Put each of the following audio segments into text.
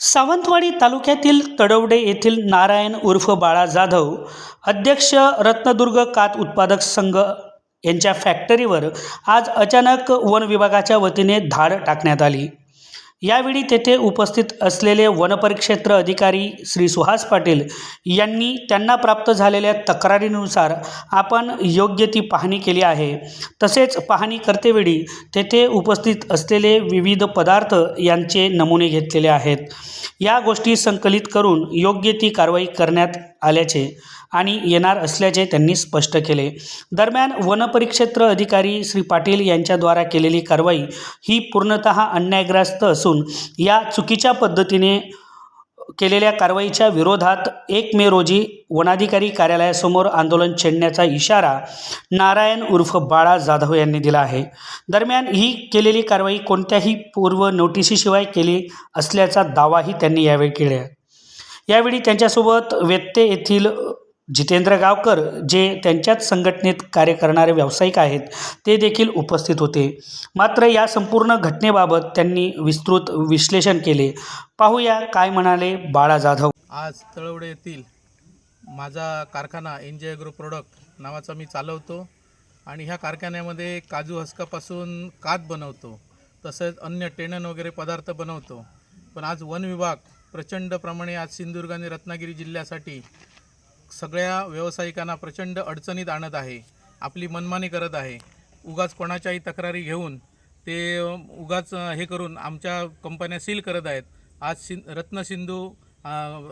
सावंतवाडी तालुक्यातील तडवडे येथील नारायण उर्फ बाळा जाधव अध्यक्ष रत्नदुर्ग कात उत्पादक संघ यांच्या फॅक्टरीवर आज अचानक वन विभागाच्या वतीने धाड टाकण्यात आली. यावेळी तेथे उपस्थित असलेले वनपरिक्षेत्र अधिकारी श्री सुहास पाटील यांनी त्यांना प्राप्त झालेल्या तक्रारीनुसार आपण योग्य ती पाहणी केली आहे. तसेच पाहणी करतेवेळी तेथे उपस्थित असलेले विविध पदार्थ यांचे नमुने घेतलेले आहेत. या गोष्टी संकलित करून योग्य ती कारवाई करण्यात आल्याचे आणि येणार असल्याचे त्यांनी स्पष्ट केले. दरम्यान वनपरिक्षेत्र अधिकारी श्री पाटील यांच्याद्वारा केलेली कारवाई ही पूर्णतः अन्यायग्रस्त असून या चुकीच्या पद्धतीने केलेल्या कारवाईच्या विरोधात एक मे रोजी वनाधिकारी कार्यालयासमोर आंदोलन छेडण्याचा इशारा नारायण उर्फ बाळा जाधव यांनी दिला आहे. दरम्यान ही केलेली कारवाई कोणत्याही पूर्व नोटिशीशिवाय केली असल्याचा दावाही त्यांनी यावेळी केला यावेळी त्यांच्यासोबत व्यत्ते येथील जितेंद्र गावकर जे त्यांच्याच संघटनेत कार्य करणारे व्यावसायिक आहेत ते देखील उपस्थित होते. मात्र या संपूर्ण घटनेबाबत त्यांनी विस्तृत विश्लेषण केले. पाहूया काय म्हणाले बाळा जाधव. आज तळवडे येथील माझा कारखाना एन ग्रुप प्रोडक्ट नावाचा मी चालवतो आणि ह्या कारखान्यामध्ये काजू हसकापासून कात बनवतो तसेच अन्य टेणन वगैरे पदार्थ बनवतो. पण आज वन विभाग प्रचंड प्रमाणे आज सिंधुदुर्ग आणि रत्नागिरी जिल्ह्यासाठी सगळ्या व्यावसायिकांना प्रचंड अडचणीत आणत आहे आपली मनमानी करत आहे. उगाच कोणाच्याही तक्रारी घेऊन ते उगाच हे करून आमच्या कंपन्या सील करत आहेत. आज सिं रत्नसिंधू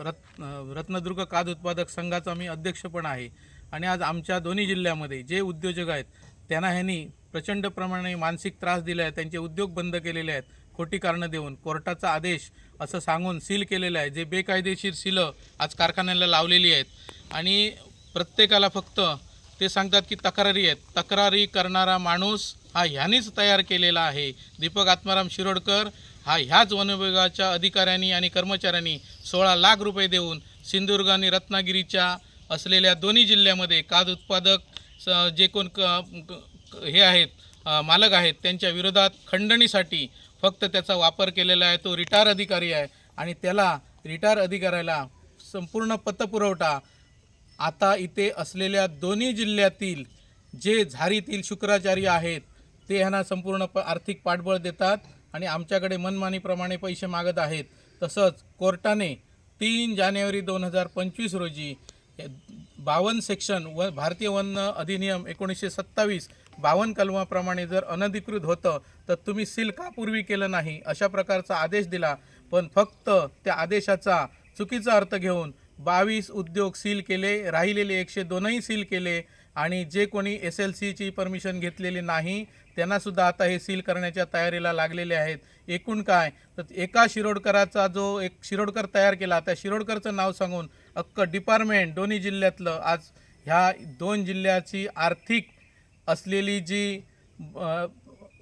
रत् रत्नदुर्ग काद उत्पादक संघाचा मी अध्यक्ष पण आहे. आणि आज आमच्या दोन्ही जिल्ह्यामध्ये जे उद्योजक आहेत त्यांना ह्यांनी प्रचंड प्रमाणे मानसिक त्रास दिला आहे त्यांचे उद्योग बंद केलेले आहेत. खोटी कारणं देऊन कोर्टाचा आदेश असं सांगून सील केलेलं आहे. जे बेकायदेशीर सीलं आज कारखान्याला लावलेली आहेत. आणि प्रत्येकाला फक्त ते सांगतात की तक्रारी आहेत. तक्रारी करणारा माणूस हा ह्यानेच तयार केलेला आहे. दीपक आत्माराम शिरोडकर हा ह्याच वनविभागाच्या अधिकाऱ्यांनी आणि कर्मचाऱ्यांनी सोळा लाख रुपये देऊन सिंधुदुर्ग आणि रत्नागिरीच्या असलेल्या दोन्ही जिल्ह्यामध्ये काद उत्पादक स- जे कोण क हे आहेत मालक आहेत त्यांच्या विरोधात खंडणीसाठी फक्त त्याचा वापर केलेला आहे तो रिटायर अधिकारी आहे. आणि त्याला रिटायर अधिकाऱ्याला संपूर्ण पतपुरवठा आता इथे असलेल्या दोन्ही जिल्ह्यातील जे झारीतील शुक्राचार्य आहेत ते ह्यांना संपूर्ण प आर्थिक पाठबळ देतात आणि आमच्याकडे मनमानीप्रमाणे पैसे मागत आहेत. तसंच कोर्टाने तीन जानेवारी दोन हजार पंचवीस रोजी बावन्न सेक्शन व भारतीय वन अधिनियम एकोणीसशे सत्तावीस बावन कलमाप्रमाणे जर अनधिकृत होतं तर तुम्ही सील का पूर्वी केलं नाही? अशा प्रकारचा आदेश दिला. पण फक्त त्या आदेशाचा चुकीचा अर्थ घेऊन बावीस उद्योग सील केले राहिलेले एकशे दोनही सील केले आणि जे कोणी एस एल सीची परमिशन घेतलेली नाही त्यांनासुद्धा आता हे सील करण्याच्या तयारीला लागलेले आहेत. एकूण काय? तर एका शिरोडकराचा जो एक शिरोडकर तयार केला त्या शिरोडकरचं नाव सांगून अक्क डिपार्टमेंट दोन्ही जिल्ह्यातलं आज ह्या दोन जिल्ह्याची आर्थिक असलेली जी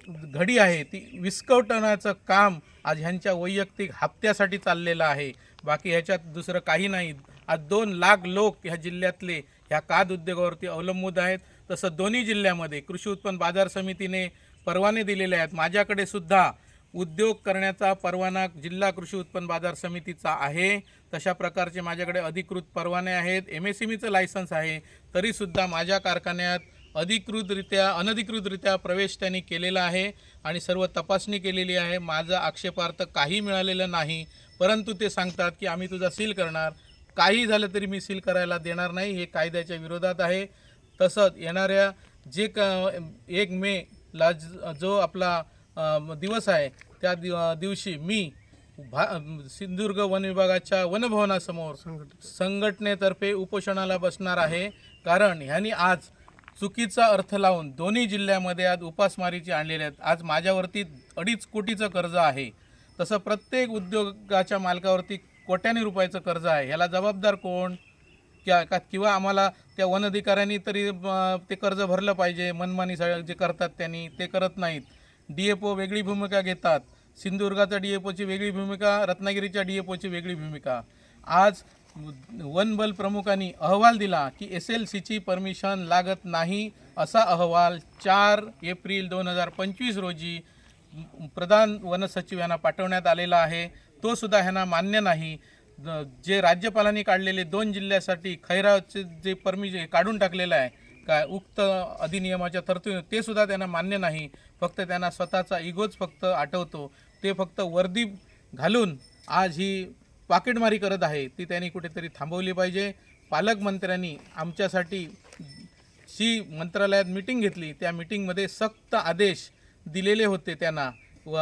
घडी आहे ती विस्कवटनाचं काम आज ह्यांच्या वैयक्तिक हप्त्यासाठी चाललेलं आहे. बाकी ह्याच्यात दुसरं काही नाही. आज दोन लाख लोक ह्या जिल्ह्यातले ह्या काद उद्योगावरती अवलंबून आहेत. तसं दोन्ही जिल्ह्यामध्ये कृषी उत्पन्न बाजार समितीने परवाने दिलेले आहेत. माझ्याकडे सुद्धा उद्योग करण्याचा परवाना जिल्हा कृषी उत्पन्न बाजार समितीचा आहे. तशा प्रकारचे माझ्याकडे अधिकृत परवाने आहेत. एम एस सी मीचं लायसन्स आहे. तरीसुद्धा माझ्या कारखान्यात अधिकृतरित्या अनधिकृतरित्या प्रवेश त्यांनी केलेला आहे आणि सर्व तपासणी केलेली आहे. माझा आक्षेपार्थ काही मिळालेलं नाही परंतु ते सांगतात की आम्ही तुझा सील करणार. काही झालं तरी मी सील करायला देणार नाही हे कायद्याच्या विरोधात आहे. तसंच येणाऱ्या जे क एक मेला ज- जो आपला दिवस आहे त्या दिव दिवशी मी भा सिंधुदुर्ग वन विभागाच्या वनभवनासमोर संघटनेतर्फे उपोषणाला बसणार आहे. कारण ह्यांनी आज चुकीचा अर्थ लावून दोन्ही जिल्ह्यामध्ये आज उपासमारीची आणलेले आहेत. आज माझ्यावरती अडीच कोटीचं कर्ज आहे. तसं प्रत्येक उद्योगाच्या मालकावरती कोट्यानी रुपयाचं कर्ज आहे. ह्याला जबाबदार कोण? क्या का किंवा आम्हाला त्या वन अधिकाऱ्यांनी तरी ते कर्ज भरलं पाहिजे. मनमानी सगळं जे करतात त्यांनी ते करत नाहीत. डी एफ ओ वेगळी भूमिका घेतात. सिंधुदुर्गाच्या डी एफ ओची वेगळी भूमिका रत्नागिरीच्या डी एफ ओची वेगळी भूमिका. आज वन बल प्रमुखांनी अहवाल दिला की एस एल सीची परमिशन लागत नाही असा अहवाल चार एप्रिल दोन हजार पंचवीस रोजी प्रधान वन सचिव यांना पाठवण्यात आलेला आहे. तो सुद्धा ह्यांना मान्य नाही. जे राज्यपालांनी काढलेले दोन जिल्ह्यासाठी खैराचे जे परमिशन काढून टाकलेलं आहे काय उक्त अधिनियमाच्या तरतुदी ते सुद्धा त्यांना मान्य नाही. फक्त त्यांना स्वतःचा इगोच फक्त आठवतो. ते फक्त वर्दी घालून आज ही पाकिटमारी करत आहे. ती त्यांनी कुठेतरी थांबवली पाहिजे. पालकमंत्र्यांनी आमच्यासाठी जी मंत्रालयात मिटिंग घेतली त्या मिटिंगमध्ये सक्त आदेश दिलेले होते त्यांना. व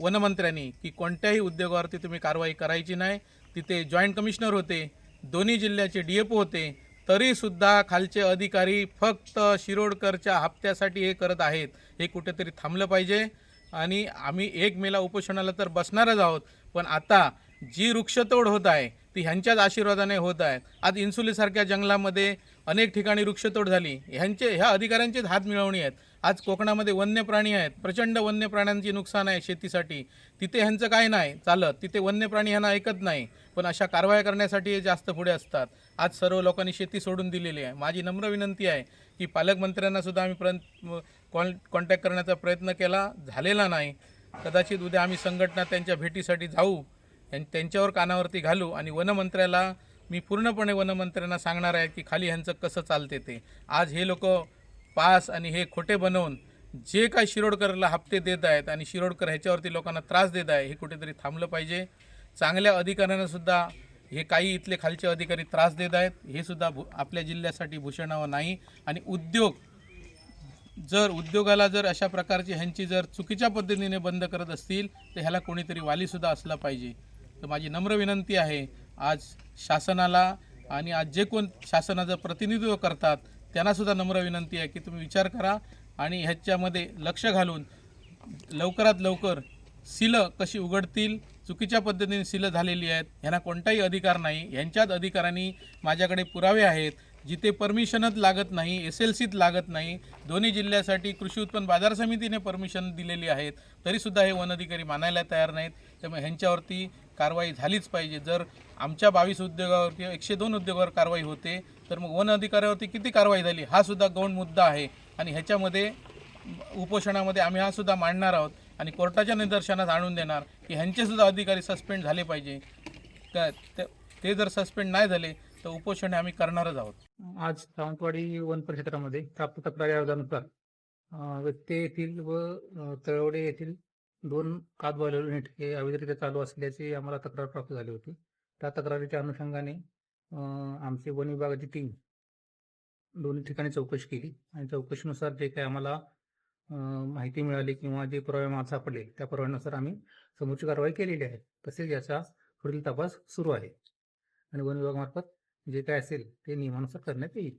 वनमंत्र्यांनी की कोणत्याही उद्योगावरती तुम्ही कारवाई करायची नाही. तिथे जॉईंट कमिशनर होते. दोन्ही जिल्ह्याचे डी एफ होते. तरीसुद्धा खालचे अधिकारी फक्त शिरोडकरच्या हप्त्यासाठी हे करत आहेत. हे कुठेतरी थांबलं पाहिजे. आणि आम्ही एक मेला उपोषणाला तर बसणारच आहोत. पण आता जी वृक्षतोड होत आहे ती ह्यांच्याच आशीर्वादाने होत आहे. आज इन्सुलीसारख्या जंगलामध्ये अनेक ठिकाणी वृक्षतोड झाली. ह्यांचे ह्या अधिकाऱ्यांचेच हात मिळवणी आहेत. आज कोकणामध्ये वन्य प्राणी आहेत. प्रचंड वन्य प्राण्यांचे नुकसान आहे शेतीसाठी. तिथे ह्यांचं काय नाही चालत. तिथे वन्य प्राणी ह्यांना ऐकत नाही. पण अशा कारवाया करण्यासाठी हे जास्त पुढे असतात. आज सर्व लोकांनी शेती सोडून दिलेली आहे. माझी नम्र विनंती आहे की पालकमंत्र्यांनासुद्धा आम्ही प्र कॉन कॉन्टॅक्ट करण्याचा प्रयत्न केला. झालेला नाही. कदाचित उद्या आम्ही संघटना त्यांच्या भेटीसाठी जाऊ. त्यांच्यावर कानावरती घालू आणि वनमंत्र्याला मी पूर्णपणे वनमंत्र्यांना सांगणार आहे की खाली ह्यांचं कसं चालते ते. आज हे लोक पास आणि हे खोटे बनवून जे काय शिरोडकरला हप्ते देत आहेत आणि शिरोडकर ह्याच्यावरती लोकांना त्रास देत आहे हे कुठेतरी थांबलं पाहिजे. चांगल्या अधिकाऱ्यांनासुद्धा हे काही इथले खालचे अधिकारी त्रास देत आहेत. हे सुद्धा भू आपल्या जिल्ह्यासाठी भूषणावं नाही. आणि उद्योग जर उद्योगाला जर अशा प्रकारची ह्यांची जर चुकीच्या पद्धतीने बंद करत असतील तर ह्याला कोणीतरी वालीसुद्धा असला पाहिजे. तर माझी नम्र विनंती आहे आज शासनाला आणि आज जे कोण शासनाचं प्रतिनिधित्व करतात त्यांनासुद्धा नम्र विनंती आहे की तुम्ही विचार करा आणि ह्याच्यामध्ये लक्ष घालून लवकरात लवकर सिलं कशी उघडतील चुकीच्या पद्धतीने सिलं झालेली आहेत ह्यांना कोणताही अधिकार नाही. ह्यांच्याच अधिकारांनी माझ्याकडे पुरावे आहेत. जिथे परमिशनच लागत नाही एस एल सीत लागत नाही दोन्ही जिल्ह्यासाठी कृषी उत्पन्न बाजार समितीने परमिशन दिलेली आहेत तरीसुद्धा हे वन अधिकारी मानायला तयार नाहीत. त्यामुळे ह्यांच्यावरती कारवाई झालीच पाहिजे. जर आमच्या बावीस उद्योगावर किंवा एकशे दोन उद्योगावर कारवाई होते तर मग वन अधिकाऱ्यावरती किती कारवाई झाली हा सुद्धा गौण मुद्दा आहे. आणि ह्याच्यामध्ये उपोषणामध्ये आम्ही हा सुद्धा मांडणार आहोत आणि कोर्टाच्या निदर्शनास आणून देणार की ह्यांचेसुद्धा अधिकारी सस्पेंड झाले पाहिजे. का ते जर सस्पेंड नाही झाले तर उपोषण आम्ही करणारच आहोत. आज सावंतवाडी वन परिक्षेत्रामध्ये प्राप्त तक्रारी अर्जानुसार व्यक्ती येथील व तळवडे येथील दोन कात बॉयलर युनिट हे अवैधरित्या चालू असल्याची आम्हाला तक्रार प्राप्त झाली होती. त्या तक्रारीच्या अनुषंगाने आमची वन विभागाची टीम दोन्ही ठिकाणी चौकशी केली आणि चौकशीनुसार जे काही आम्हाला माहिती मिळाली किंवा जे पुरावे आम्हाला सापडले त्या पुराव्यानुसार आम्ही समोरची कारवाई केलेली आहे. तसेच याचा पुढील तपास सुरू आहे. आणि वन विभागामार्फत जे काय असेल ते नियमानुसार करण्यात येईल.